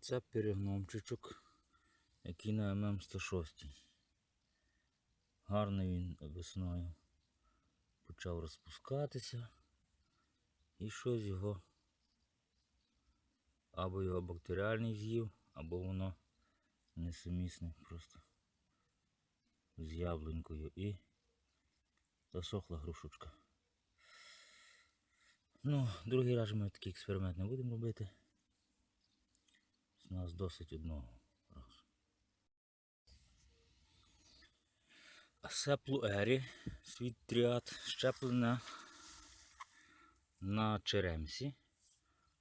це перегномчичок, який на ММ106. Гарний він весною почав розпускатися. І щось його або його бактеріальний з'їв, або воно несумісне просто з яблунькою і засохла грушечка. Ну, другий раз ми такий експеримент не будемо робити. З нас досить одного разу. Сеплу Ері, світ тріад, щеплена на черемсі.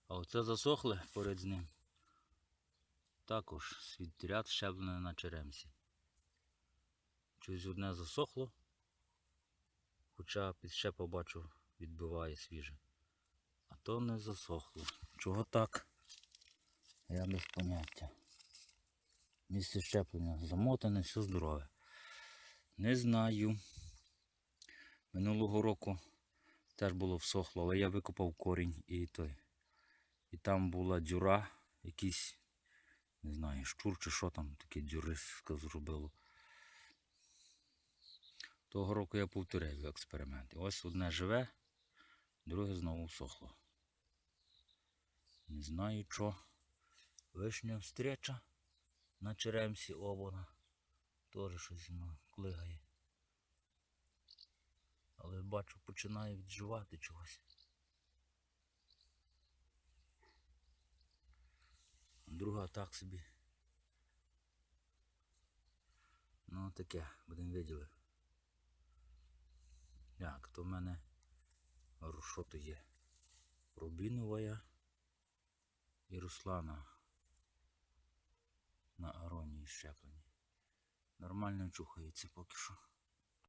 А оце засохле поряд з ним. Також світ тріад щеплене на черемсі. Щось одне засохло, хоча підщепа бачу відбиває свіже. А то не засохло. Чого так? Я без поняття. Місце щеплення замотане, все здорове. Не знаю. Минулого року теж було всохло, але я викопав корінь і той. І там була дюра, якийсь, не знаю, щур чи що там, таке дюрисько зробило. Того року я повторяю експеримент. Ось одне живе, друге знову всохло. Не знаю що. Вишня встреча на черемсі обона. Теж щось воно клигає. Але бачу, починає відживати чогось. Друга так собі. Ну таке, будемо виділи. Як, то в мене що то є? Рубінова і Руслана щеплені. Нормально чухається поки що.